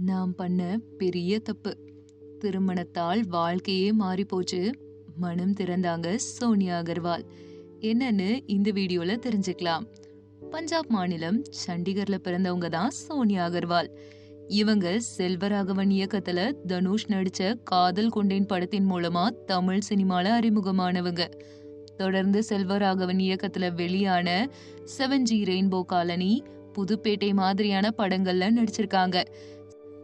நான் பண்ண பெரிய தப்பு. திருமணத்தால் வாழ்க்கையே மாறி போச்சு மனம் திறந்தாங்க சோனியா அகர்வால். என்னன்னு இந்த வீடியோல தெரிஞ்சுக்கலாம். பஞ்சாப் மாநிலம் சண்டிகர்ல பிறந்தவங்க தான் சோனியா அகர்வால். இவங்க செல்வராகவன் இயக்கத்துல தனுஷ் நடிச்ச காதல் கொண்டேன் படத்தின் மூலமா தமிழ் சினிமால அறிமுகமானவங்க. தொடர்ந்து செல்வராகவன் இயக்கத்துல வெளியான seven G rainbow colony Pudhupettai மாதிரியான படங்கள்ல நடிச்சிருக்காங்க.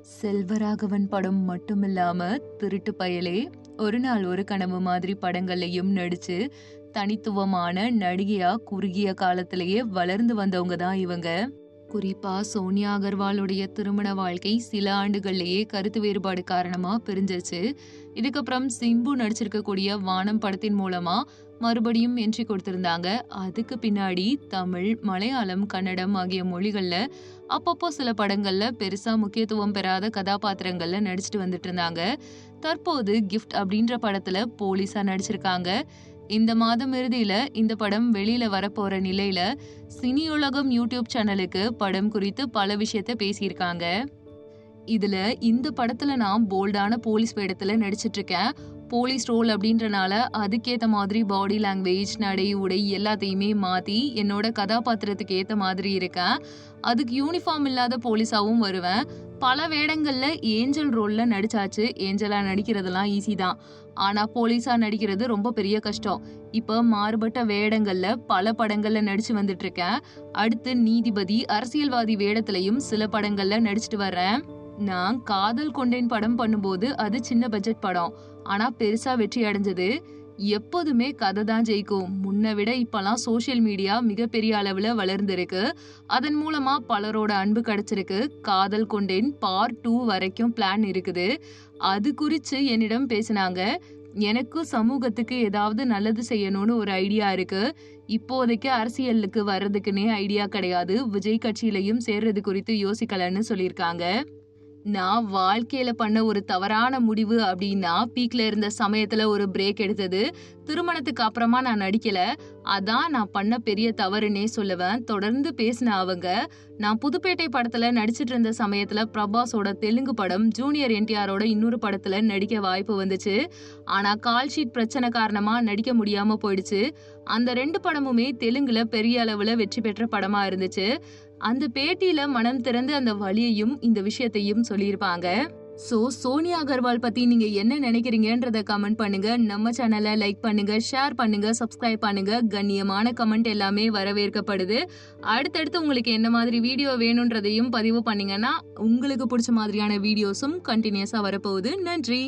செல்வராகவன் படம் மட்டுமில்லாம திருட்டு பயலே ஒரு நாள் ஒரு கனவு மாதிரி படங்கள்லயும் நடிச்சு தனித்துவமான நடிகையா குறுகிய காலத்திலேயே வளர்ந்து வந்தவங்க தான் இவங்க. குறிப்பா சோனியா அகர்வாலுடைய திருமண வாழ்க்கை சில ஆண்டுகள்லேயே கருத்து வேறுபாடு காரணமா பிரிஞ்சிருச்சு. இதுக்கப்புறம் சிம்பு நடிச்சிருக்கக்கூடிய வானம் படத்தின் மூலமா மறுபடியும் என்ட்ரி கொடுத்திருந்தாங்க. அதுக்கு பின்னாடி தமிழ் மலையாளம் கன்னடம் ஆகிய மொழிகள்ல அப்பப்போ சில படங்கள்ல பெருசா முக்கியத்துவம் பெறாத கதாபாத்திரங்கள்ல நடிச்சிட்டு வந்துட்டு இருந்தாங்க. தற்போது கிஃப்ட் அப்படின்ற படத்துல போலீஸா நடிச்சிருக்காங்க. இந்த மாதம் இறுதியில இந்த படம் வெளியில வரப்போற நிலையில சினி உலகம் யூடியூப் சேனலுக்கு படம் குறித்து பல விஷயத்த பேசியிருக்காங்க. இதுல இந்த படத்துல நான் போல்டான போலீஸ் வேடத்துல நடிச்சிட்டு இருக்கேன். போலீஸ் ரோல் அப்படின்றனால அதுக்கேற்ற மாதிரி பாடி லாங்குவேஜ் நடை உடை எல்லாத்தையுமே மாற்றி என்னோட கதாபாத்திரத்துக்கு ஏற்ற மாதிரி இருக்கேன். அதுக்கு யூனிஃபார்ம் இல்லாத போலீஸாகவும் வருவேன். பல வேடங்களில் ஏஞ்சல் ரோலில் நடிச்சாச்சு. ஏஞ்சலாக நடிக்கிறதெல்லாம் ஈஸி தான். ஆனால் போலீஸாக நடிக்கிறது ரொம்ப பெரிய கஷ்டம். இப்போ மாறுபட்ட வேடங்களில் பல படங்களில் நடித்து வந்துட்டுருக்கேன் அடுத்து நீதிபதி அரசியல்வாதி வேடத்திலையும் சில படங்களில் நடிச்சிட்டு வர்றேன். நான் காதல் கொண்டேன் படம் பண்ணும்போது அது சின்ன பட்ஜெட் படம். ஆனா பெருசா வெற்றி அடைஞ்சது. எப்போதுமே கதை தான் ஜெயிக்கும். முன்ன விட இப்பெல்லாம் சோஷியல் மீடியா மிகப்பெரிய அளவில் வளர்ந்திருக்கு. அதன் மூலமா பலரோட அன்பு கிடைச்சிருக்கு. காதல் கொண்டேன் பார்ட் டூ வரைக்கும் பிளான் இருக்குது. அது குறித்து என்னிடம் பேசினாங்க. எனக்கும் சமூகத்துக்கு ஏதாவது நல்லது செய்யணும்னு ஒரு ஐடியா இருக்கு. இப்போதைக்கு அரசியலுக்கு வர்றதுக்குன்னே ஐடியா கிடையாது. விஜய் கட்சியிலையும் சேர்றது குறித்து யோசிக்கலன்னு சொல்லியிருக்காங்க. நான் வாழ்க்கையில பண்ண ஒரு தவறான முடிவு அப்படின்னா பீக்ல இருந்த சமயத்துல ஒரு பிரேக் எடுத்தது. திருமணத்துக்கு அப்புறமா நான் நடிக்கல. அதான் நான் பண்ண பெரிய தவறுனே சொல்லுவேன். தொடர்ந்து பேசின அவங்க நான் புதுப்பேட்டை படத்துல நடிச்சிட்டு இருந்த சமயத்துல பிரபாஸோட தெலுங்கு படம் ஜூனியர் என்டிஆரோட இன்னொரு படத்துல நடிக்க வாய்ப்பு வந்துச்சு. ஆனா கால் ஷீட் பிரச்சனை காரணமா நடிக்க முடியாம போயிடுச்சு. அந்த ரெண்டு படமுமே தெலுங்குல பெரிய அளவுல வெற்றி பெற்ற படமா இருந்துச்சு. அந்த பேட்டியில மனம் திறந்து அந்த வழியையும் இந்த விஷயத்தையும் சொல்லியிருப்பாங்க. சோ சோனியா அகர்வால் பத்தி நீங்க என்ன நினைக்கிறீங்கன்றத கமெண்ட் பண்ணுங்க. நம்ம சேனலை லைக் பண்ணுங்க ஷேர் பண்ணுங்க சப்ஸ்கிரைப் பண்ணுங்க. கண்ணியமான கமெண்ட் எல்லாமே வரவேற்கப்படுது. அடுத்தடுத்து உங்களுக்கு என்ன மாதிரி வீடியோ வேணுன்றதையும் பதிவு பண்ணீங்கன்னா உங்களுக்கு பிடிச்ச மாதிரியான வீடியோஸும் கண்டினியூஸா வரப்போகுது. நன்றி.